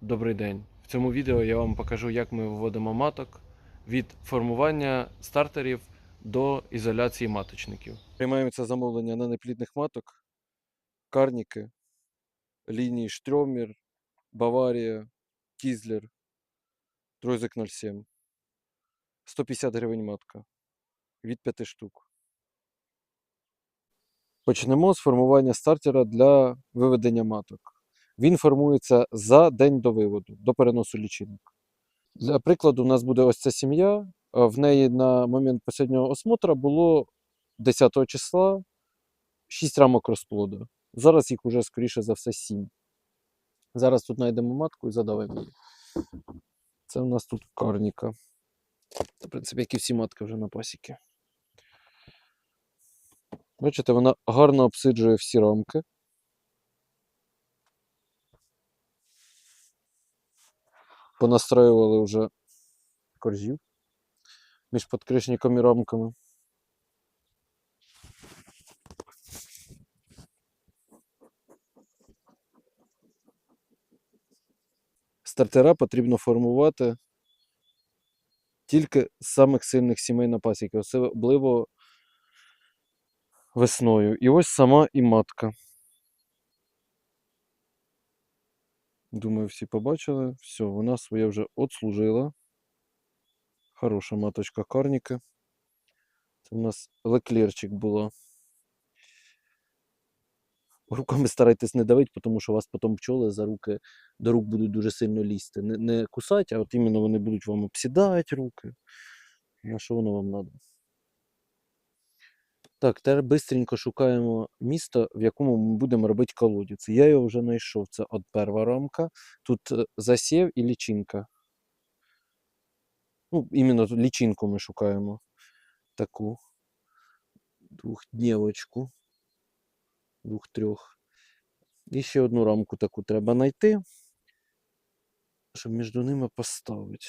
Добрий день. В цьому відео я вам покажу, як ми виводимо маток від формування стартерів до ізоляції маточників. Приймаємо замовлення на неплідних маток, карніки, лінії Штромір, Баварія, Кізлер, Тройзик 07. 150 гривень матка від 5 штук. Почнемо з формування стартера для виведення маток. Він формується за день до виводу, до переносу лічинок. Для прикладу, у нас буде ось ця сім'я. В неї на момент останнього осмотра було 10 числа 6 рамок розплоду. Зараз їх уже, скоріше за все, 7. Зараз тут знайдемо матку і задавимо її. Це у нас тут карніка. В принципі, як і всі матки вже на пасіки. Бачите, вона гарно обсиджує всі рамки. Понастроювали вже корзів між подкришником і рамками. Стартера потрібно формувати тільки з самих сильних сімей на пасіки, особливо весною. І ось сама і матка. Думаю, всі побачили. Все, вона своє вже отслужила. Хороша маточка карніки. Це у нас леклерчик було. Руками старайтесь не давити, тому що вас потім пчоли за руки до рук будуть дуже сильно лізти. Не, не кусати, а от іменно вони будуть вам обсідати руки. На що воно вам треба? Так, тепер швидко шукаємо місто, в якому ми будемо робити колодязь. Я його вже знайшов. Це от перша рамка. Тут е, засів і лічинка. Ну, іменно лічинку ми шукаємо. Таку двохднєвочку. Двох-трьох. І ще одну рамку таку треба знайти, щоб між ними поставити.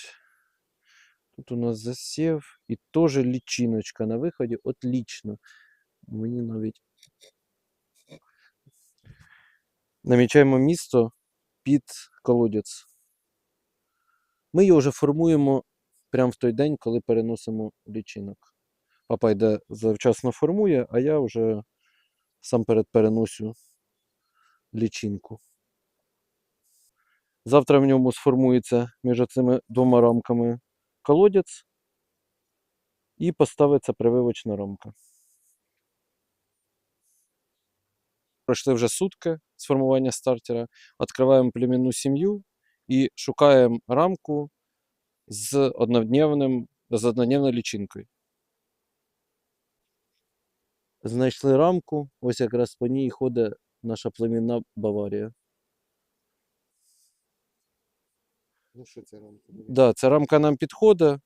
Тут у нас засів і теж лічиночка на виході. Отлично. Мені навіть. Намічаємо місто під колодязь. Ми його вже формуємо прямо в той день, коли переносимо лічинок. Папа йде завчасно формує, а я вже сам перед переносю лічинку. Завтра в ньому сформується між цими двома рамками колодязь і поставиться прививочна рамка. Пройшли вже сутки з формування стартера. Відкриваємо племінну сім'ю і шукаємо рамку з однодневним, з однодневною лічинкою. Знайшли рамку, ось якраз по ній ходить наша племінна Баварія. Ну що це рамка? буде? Да, ця рамка нам підходить.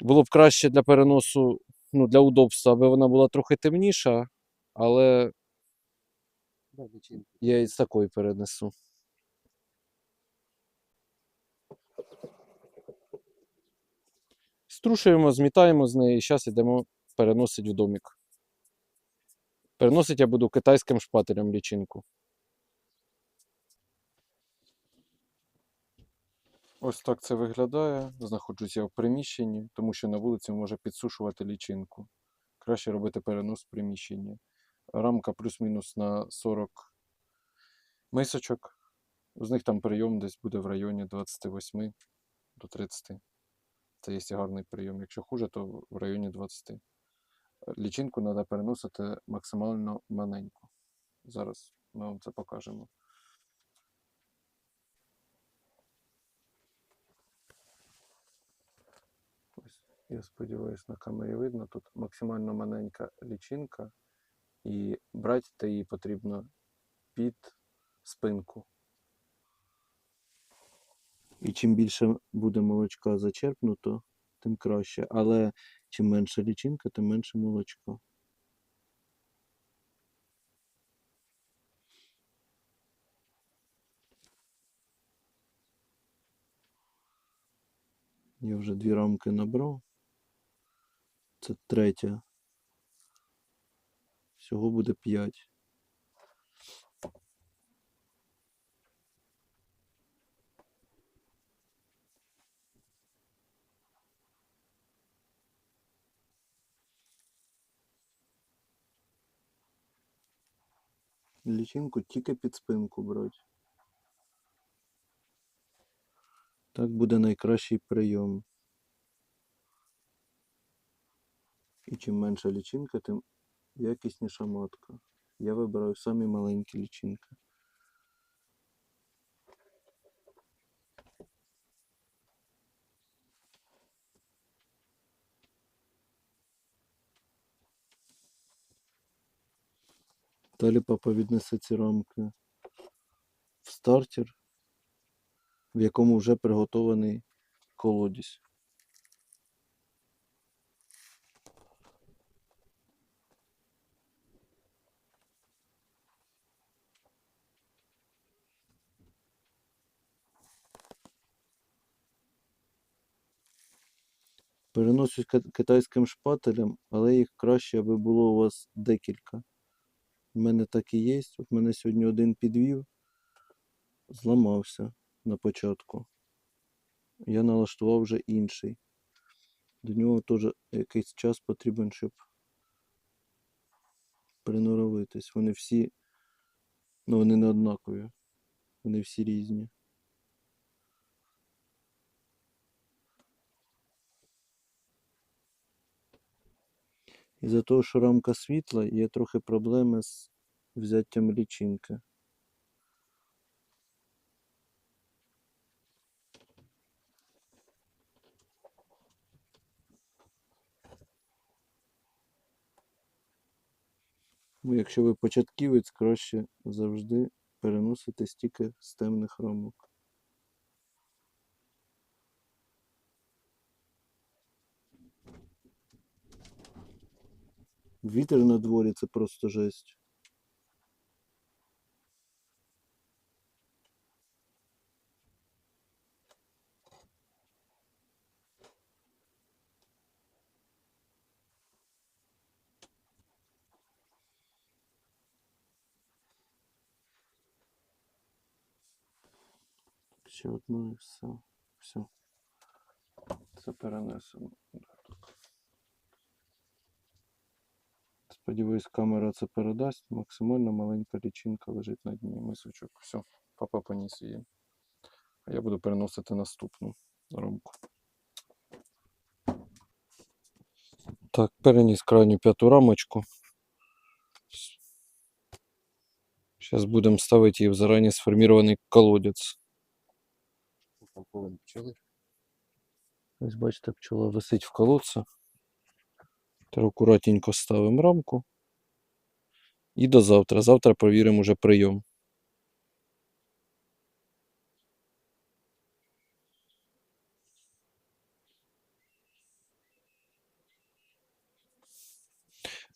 Було б краще для переносу, ну, для удобства, аби вона була трохи темніша, але я і з такою перенесу. Струшуємо, змітаємо з неї і зараз йдемо переносити в домик. Переносити я буду китайським шпателем лічинку. Ось так це виглядає. Знаходжусь я в приміщенні, тому що на вулиці може підсушувати лічинку. Краще робити перенос в приміщенні. Рамка плюс-мінус на 40 мисочок. З них там прийом десь буде в районі 28 до 30. Це є гарний прийом. Якщо хуже, то в районі 20. Лічинку треба переносити максимально маленьку. Зараз ми вам це покажемо. Ось, я сподіваюся, на камері видно. Тут максимально маленька лічинка, і брати її потрібно під спинку. І чим більше буде молочка зачерпнуто, тим краще. Але чим менша лічинка, тим менше молочка. Я вже дві рамки набрав. Це третя. Всього буде 5. Лічинку тільки під спинку брати. Так буде найкращий прийом. І чим менша лічинка, тим якісніша матка. Я вибираю самі маленькі лічинки. Далі папа віднесе ці рамки в стартер, в якому вже приготований колодязь. Переносять китайським шпателем, але їх краще, аби було у вас декілька. У мене так і є. От мене сьогодні один підвів, зламався на початку. Я налаштував вже інший. До нього теж якийсь час потрібен, щоб приноровитись. Вони всі, ну вони не однакові. Вони всі різні. Із-за того, що рамка світла, є трохи проблеми з взяттям лічинки. Якщо ви початківець, краще завжди переносити стільки з темних рамок. Вітер на дворі це просто жесть. Ще одну і все. Все. Це перенесено. Сподіваюсь, камера це передасть. Максимально маленька лічинка лежить на дні мисочок. Все, папа поніс її. А я буду переносити наступну рамку. Так, переніс крайню п'яту рамочку. Зараз будемо ставити її в зарані сформований колодець. Ось бачите, пчола висить в колодці. Тепер акуратненько ставимо рамку. І до завтра. Завтра провіримо уже прийом.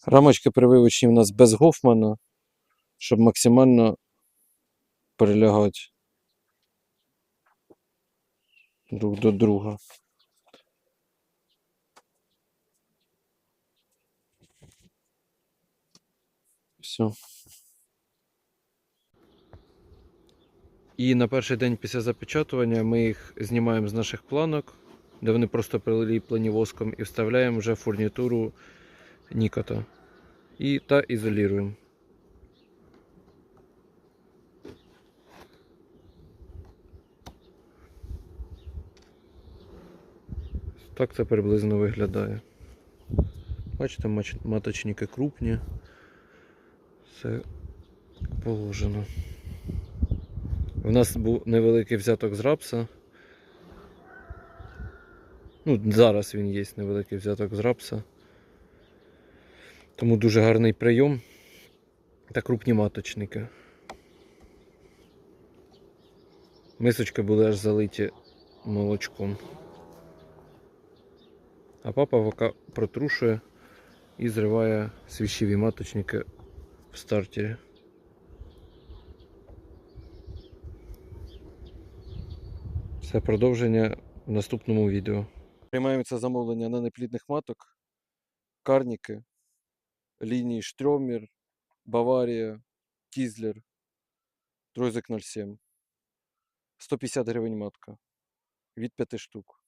Рамочки прививочні у нас без Гофмана, щоб максимально прилягати друг до друга. Все. І на перший день після запечатування ми їх знімаємо з наших планок, де вони просто приліплені воском, і вставляємо вже фурнітуру Нікота. І та ізолюємо. Так це приблизно виглядає. Бачите, маточники крупні. Все положено. У нас був невеликий взяток з рапса. Ну, зараз він є невеликий взяток з рапса. Тому дуже гарний прийом та крупні маточники. Мисочки були аж залиті молочком. А папа поки протрушує і зриває свіщеві маточники в стартері. Це продовження в наступному відео. Приймаємо це замовлення на неплідних маток, карніки, лінії Штромір, Баварія, Кізлер, Дройзик 07. 150 гривень матка. Від 5 штук.